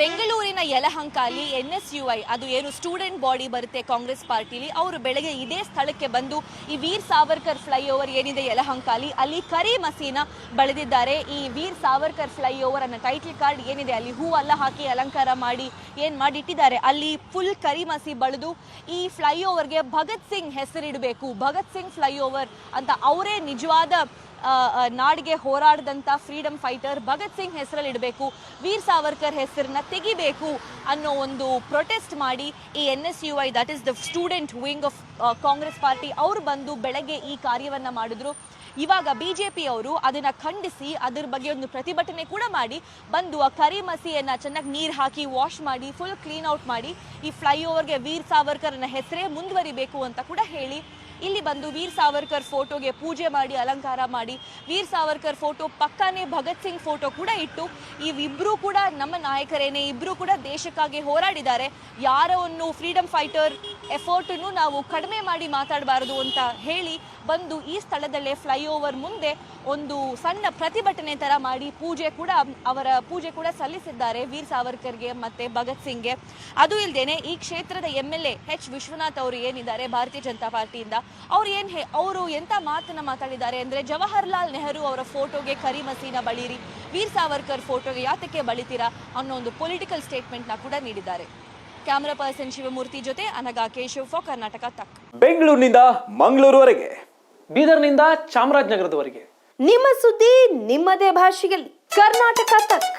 ಬೆಂಗಳೂರಿನ ಯಲಹಂಕಾಲಿ N S U I ಅದು ಏನು ಸ್ಟೂಡೆಂಟ್ ಬಾಡಿ ಬರುತ್ತೆ ಕಾಂಗ್ರೆಸ್ ಪಾರ್ಟಿಲಿ, ಅವರು ಬೆಳಗ್ಗೆ ಇದೇ ಸ್ಥಳಕ್ಕೆ ಬಂದು ಈ ವೀರ್ ಸಾವರ್ಕರ್ ಫ್ಲೈಓವರ್ ಏನಿದೆ ಯಲಹಂಕಾಲಿ ಅಲ್ಲಿ ಕರಿ ಮಸೀನ ಬೆಳೆದಿದ್ದಾರೆ. ಈ ವೀರ್ ಸಾವರ್ಕರ್ ಫ್ಲೈಓವರ್ ಅನ್ನೋ ಟೈಟಲ್ ಕಾರ್ಡ್ ಏನಿದೆ, ಅಲ್ಲಿ ಹೂ ಎಲ್ಲ ಹಾಕಿ ಅಲಂಕಾರ ಮಾಡಿ, ಏನು ಮಾಡಿ ಇಟ್ಟಿದ್ದಾರೆ ಅಲ್ಲಿ ಫುಲ್ ಕರಿ ಮಸಿ ಬಳಿದು ಈ ಫ್ಲೈಓವರ್ಗೆ ಭಗತ್ ಸಿಂಗ್ ಹೆಸರಿಡಬೇಕು. ಭಗತ್ ಸಿಂಗ್ ಫ್ಲೈಓವರ್ ಅಂತ ಅವರೇ ನಿಜವಾದ ನಾಡಿಗೆ ಹೋರಾಡಿದಂಥ ಫ್ರೀಡಮ್ ಫೈಟರ್ ಭಗತ್ ಸಿಂಗ್ ಹೆಸರಲ್ಲಿ ಇಡಬೇಕು ವೀರ್ ಸಾವರ್ಕರ್ ಹೆಸರನ್ನ ತೆಗಿಬೇಕು ಅನ್ನೋ ಒಂದು ಪ್ರೊಟೆಸ್ಟ್ ಮಾಡಿ ಈ N S U I that is the student wing of Congress party, ಅವರು ಬಂದು ಬೆಳಗ್ಗೆ ಈ ಕಾರ್ಯವನ್ನ ಮಾಡಿದ್ರು. ಇವಾಗ ಬಿಜೆಪಿ ಅವರು ಅದನ್ನ ಖಂಡಿಸಿ ಅದ್ರ ಬಗ್ಗೆ ಒಂದು ಪ್ರತಿಭಟನೆ ಕೂಡ ಮಾಡಿ ಬಂದು ಆ ಕರಿ ಮಸಿಯನ್ನ ಚೆನ್ನಾಗಿ ನೀರು ಹಾಕಿ ವಾಶ್ ಮಾಡಿ ಫುಲ್ ಕ್ಲೀನ್ ಔಟ್ ಮಾಡಿ ಈ ಫ್ಲೈಓವರ್ಗೆ ವೀರ್ ಸಾವರ್ಕರ್ ಅನ್ನೋ ಹೆಸರೇ ಮುಂದುವರಿಬೇಕು ಅಂತ ಕೂಡ ಹೇಳಿ ಇಲ್ಲಿ ಬಂದು ವೀರ್ ಸಾವರ್ಕರ್ ಫೋಟೋಗೆ ಪೂಜೆ ಮಾಡಿ, ಅಲಂಕಾರ ಮಾಡಿ. ವೀರ್ ಸಾವರ್ಕರ್ ಫೋಟೋ ಪಕ್ಕನೇ ಭಗತ್ ಸಿಂಗ್ ಫೋಟೋ ಕೂಡ ಇಟ್ಟು ಇವಿಬ್ರು ಕೂಡ ನಮ್ಮ ನಾಯಕರೇನೆ, ಇಬ್ರು ಕೂಡ ದೇಶಕ್ಕಾಗಿ ಹೋರಾಡಿದ್ದಾರೆ. ಯಾರವನ್ನು ಫ್ರೀಡಮ್ ಫೈಟರ್ ಎಫರ್ಟನ್ನು ನಾವು ಕಡಿಮೆ ಮಾಡಿ ಮಾತಾಡಬಾರದು ಅಂತ ಹೇಳಿ ಬಂದು ಈ ಸ್ಥಳದಲ್ಲೇ ಫ್ಲೈಓವರ್ ಮುಂದೆ ಒಂದು ಸಣ್ಣ ಪ್ರತಿಭಟನೆ ತರ ಮಾಡಿ ಪೂಜೆ ಕೂಡ ಅವರ ಪೂಜೆ ಕೂಡ ಸಲ್ಲಿಸಿದ್ದಾರೆ ವೀರ್ ಸಾವರ್ಕರ್ಗೆ ಮತ್ತೆ ಭಗತ್ ಸಿಂಗ್ಗೆ. ಅದು ಇಲ್ದೇನೆ ಈ ಕ್ಷೇತ್ರದ M L A H Vishwanath ಅವರು ಏನಿದ್ದಾರೆ ಭಾರತೀಯ ಜನತಾ ಪಾರ್ಟಿಯಿಂದ, ಅವ್ರು ಏನು ಹೇ, ಅವರು ಎಂತ ಮಾತನ್ನು ಮಾತಾಡಿದ್ದಾರೆ ಅಂದ್ರೆ ಜವಾಹರ್ಲಾಲ್ ನೆಹರು ಅವರ ಫೋಟೋಗೆ ಕರಿ ಮಸೀನ ಬಳಿರಿ ವೀರ್ ಸಾವರ್ಕರ್ ಫೋಟೋಗೆ ಯಾತಕ್ಕೆ ಬಳಿತೀರಾ ಅನ್ನೋ ಒಂದು ಪೊಲಿಟಿಕಲ್ ಸ್ಟೇಟ್ಮೆಂಟ್ನ ಕೂಡ ನೀಡಿದ್ದಾರೆ. ಕ್ಯಾಮರಾ ಪರ್ಸನ್ ಶಿವಮೂರ್ತಿ ಜೊತೆ ಅನಗಾ ಕೇಶವ್ ಫಾರ್ ಕರ್ನಾಟಕ ತಕ್. ಬೆಂಗಳೂರಿನಿಂದ ಮಂಗಳೂರುವರೆಗೆ ಬೀದರ್ನಿಂದ ಚಾಮರಾಜನಗರದವರೆಗೆ. ನಿಮ್ಮ ಸುದ್ದಿ ನಿಮ್ಮದೇ ಭಾಷೆಯಲ್ಲಿ ಕರ್ನಾಟಕ ತಕ್.